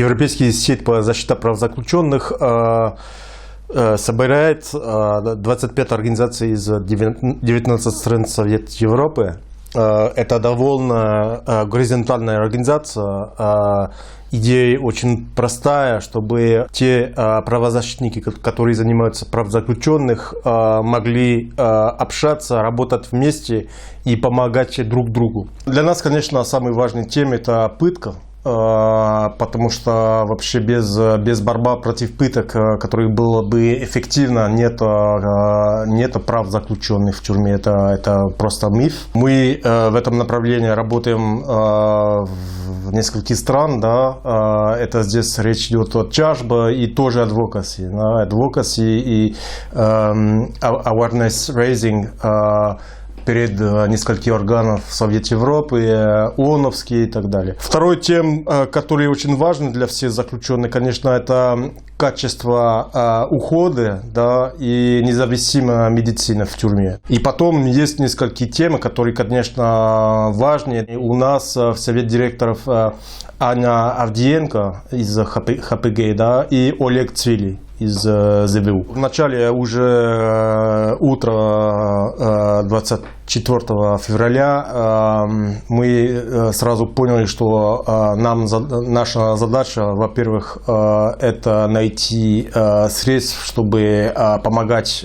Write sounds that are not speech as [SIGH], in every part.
Европейский сеть по защите прав заключенных э, э, собирает э, 25 организаций из 19 стран Совета Европы. Э, Это довольно э, горизонтальная организация. Э, Идея очень простая, чтобы те э, правозащитники, ко- которые занимаются прав заключенных, э, могли э, общаться, работать вместе и помогать друг другу. Для нас, конечно, самый важный тем – это пытка. Э, Потому что вообще без, без борьбы против пыток, э, которые было бы эффективно, нет, э, нет прав заключенных в тюрьме. Это, это просто миф. Мы в этом направлении работаем в нескольких стран. Да? Это здесь речь идет о тяжбе и тоже advocacy. Да? Advocacy и эм, awareness raising перед э, несколькими органов Совета Европы, э, ООНовские и так далее. Второй тем, э, который очень важен для всех заключенных, конечно, это качество ухода да, и независимая медицина в тюрьме. И потом есть несколько темы, которые, конечно, важнее. И У нас в Совет директоров Аня Авдиенко из ХП, ХПГ да, и Олег Цвили из э, ЗВУ. В начале уже э, утро э, 24 февраля э, мы э, сразу поняли, что э, нам наша задача, во-первых, э, это найти средств, чтобы помогать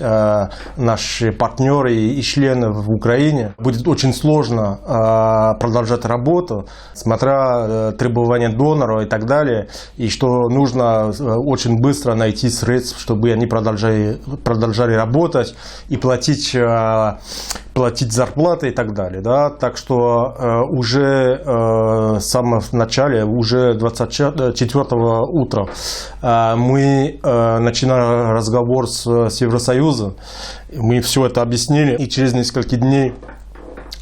наши партнеры и члены в Украине. Будет очень сложно продолжать работу, смотря требования донора и так далее, и что нужно очень быстро найти средств, чтобы они продолжали, продолжали работать и платить, платить зарплаты и так далее. Да? Так что э, уже э, с самого начала, уже 24 утра э, мы э, начинали разговор с, с Евросоюзом, мы все это объяснили, и через несколько дней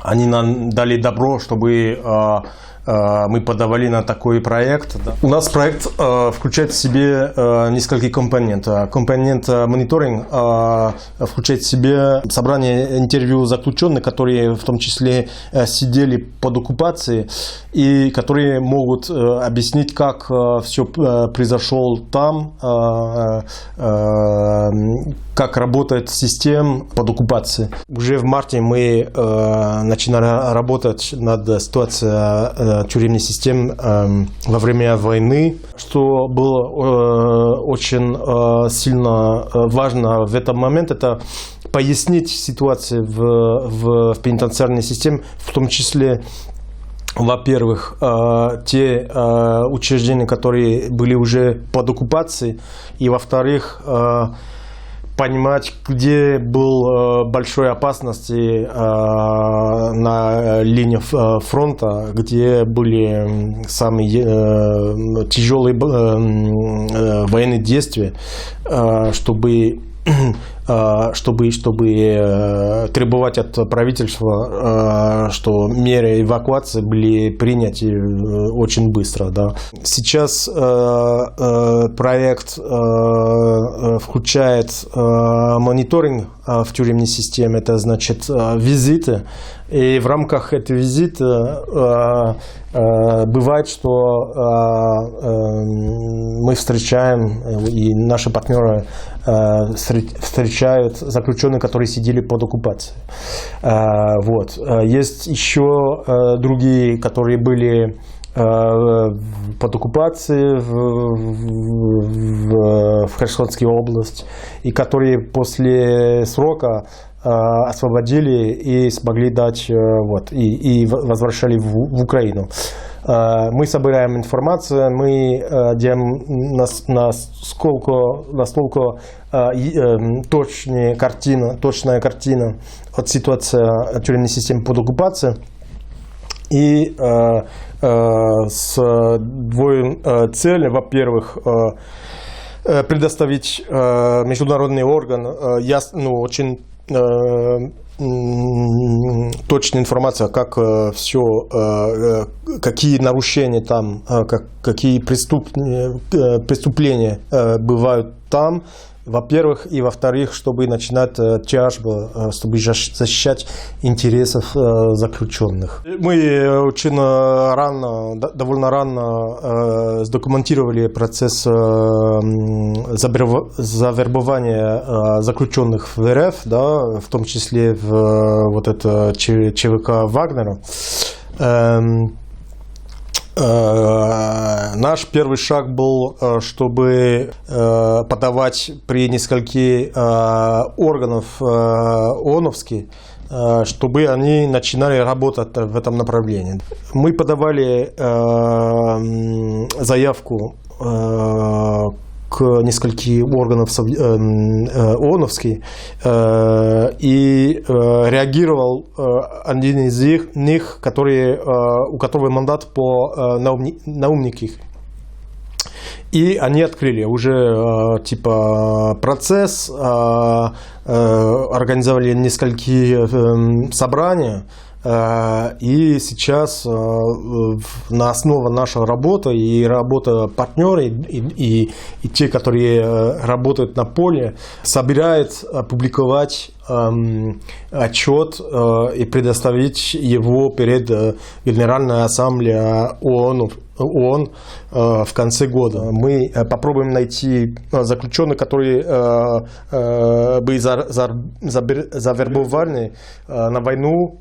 они нам дали добро, чтобы э, мы подавали на такой проект. У нас проект э, включает в себе э, несколько компонентов. Компонент э, мониторинг э, включает в себе собрание интервью заключенных, которые в том числе э, сидели под оккупацией и которые могут э, объяснить, как все произошло там, э, э, как работает система под оккупацией. Уже в марте мы э, начинали работать над ситуацией э, тюремной системы э, во время войны, что было э, очень э, сильно э, важно в этом моменте, это пояснить ситуацию в, в, в пенитенциарной системе, в том числе во-первых, э, те э, учреждения, которые были уже под оккупацией, и во-вторых, понимать, где был э, большой опасности э, на линии э, фронта, где были самые тяжелые военные действия, чтобы чтобы, чтобы э, требовать от правительства, э, что меры эвакуации были приняты э, очень быстро. Да. Сейчас э, э, проект э, э, включает э, мониторинг э, в тюремной системе, это значит э, визиты. И в рамках этого визита э, э, бывает, что э, мы встречаем, и наши партнеры встр- встречают заключенных, которые сидели под оккупацией. Вот. Есть еще другие, которые были под оккупацией в, в, в Херсонской области, и которые после срока освободили и смогли дать э, вот, и, и возвращали в, в Украину. Э, Мы собираем информацию, мы э, нас- насколько, насколько э, точнее картина, точная картина от ситуации тюремной системы под оккупацией. И э, э, с двоим э, во-первых, э, э, предоставить э, международный орган э, яс, ну, очень э, точная информация, как все, какие нарушения там, э, как, какие преступ- э, преступления э, бывают там, во-первых, и во-вторых, чтобы начинать э, тяжбу, э, чтобы защ- защищать интересов э, заключенных. Мы очень рано, довольно рано сдокументировали процесс завербования заключенных в РФ, да, в том числе в вот это ЧВК Вагнера. Э, Наш первый шаг был, э, чтобы э, подавать при нескольких органов ООНовских, чтобы они начинали работать в этом направлении. Мы подавали заявку э, к нескольким органам сов- э, ООНовских, э, и э, реагировал один из их- них, который, у которого мандат по наумни- наумниках. И они открыли уже типа процесс, организовали несколько э, собрания, э, и сейчас э, на основе нашей работы и работы партнеров и, и- и те, которые э, работают на поле, собирает опубликовать отчет э, и предоставить его перед э, Генеральной Ассамблеей ООН, ООН э, в конце года. Мы попробуем найти заключенных, которые бы завербованы на войну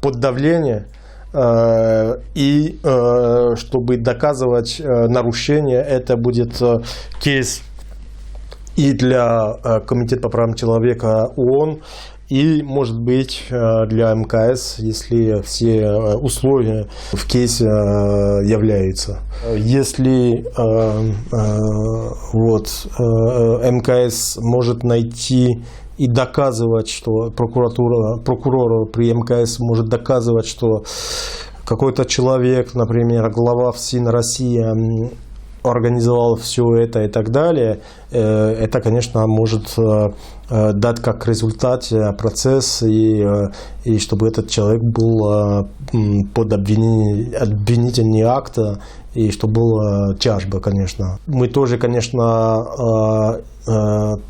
под давление э, и чтобы доказывать нарушение, это будет кейс и для э, Комитета по правам человека ООН, и, может быть, э, для мкс, если все э, условия в кейсе являются. Если вот, МКС может найти и доказывать, что прокуратура, прокурор при МКС может доказывать, что какой-то человек, например, глава ФСИН России организовал все это и так далее, э, это, конечно, может э, э, дать как результат процесс, и, и чтобы этот человек был под обвинение, обвинительный акт, и чтобы была тяжба, конечно. Мы тоже, конечно,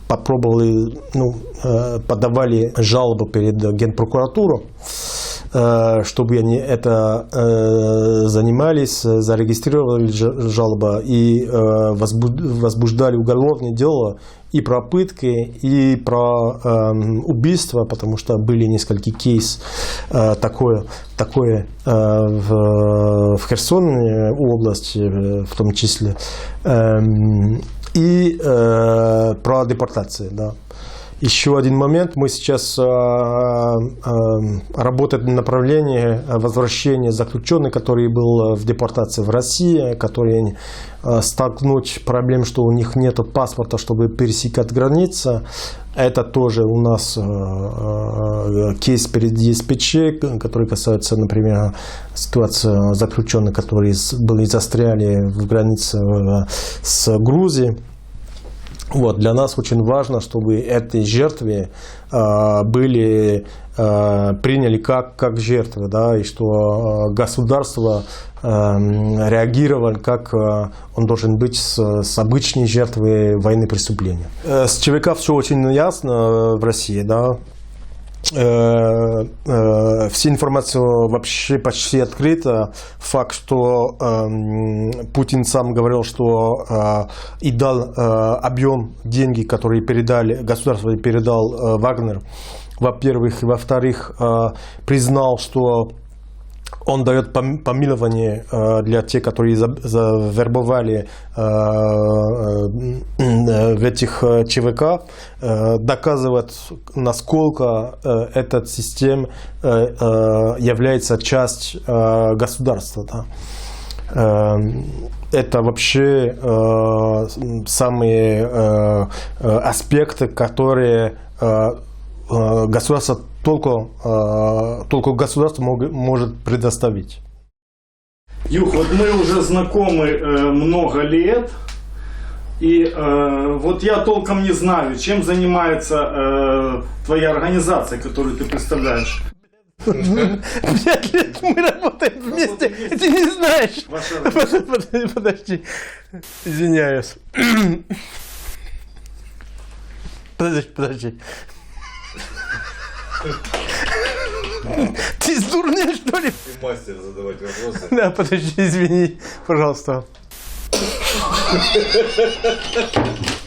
попробовали, ну, подавали жалобу перед Генпрокуратуру, э, чтобы они это э, занимались, э, зарегистрировали ж- жалобу и э, возбу- возбуждали уголовное дело и про пытки, и про эм, убийство, потому что были несколько кейс э, такое, такое э, в, в Херсонной области, э, в том числе, Эм, и э, про депортации, да. Еще один момент. Мы сейчас э, э, работаем на направлении возвращения заключенных, который был в депортации в России, которые э, столкнуть проблем, что у них нет паспорта, чтобы пересекать границы. Это тоже у нас кейс перед ЕСПЧ, который касается, например, ситуации заключенных, которые были застряли в границе с Грузией. Вот, для нас очень важно, чтобы этой жертве э, были э, приняли как, как жертвы, да, и что э, государство э, реагировало, как э, он должен быть с, с обычной жертвой войны преступления. Э, с ЧВК все очень ясно э, в России, да, Э, э, вся информация вообще почти открыта. Факт, что эм, Путин сам говорил, что э, и дал э, объем деньги, которые передали, государство передал э, Вагнер, во-первых, и во-вторых, э, признал, что он дает пом- помилование э, для тех, которые за- завербовали э, э, в этих э, ЧВК, э, доказывает, насколько э, эта система э, э, является часть э, государства. да. Э, Это вообще э, самые э, э, аспекты, которые э, э, государство только, э, только государство может предоставить. Юх, вот мы уже знакомы э, много лет, и э, вот я толком не знаю, чем занимается э, твоя организация, которую ты представляешь. Пять лет мы работаем вместе, ты не знаешь. Ваша Подожди, подожди. Извиняюсь. [CLEARS THROAT] Подожди, подожди. [LAUGHS] Ты сдурнел, что ли? Ты мастер задавать вопросы. Да, подожди, извини, пожалуйста. [LAUGHS]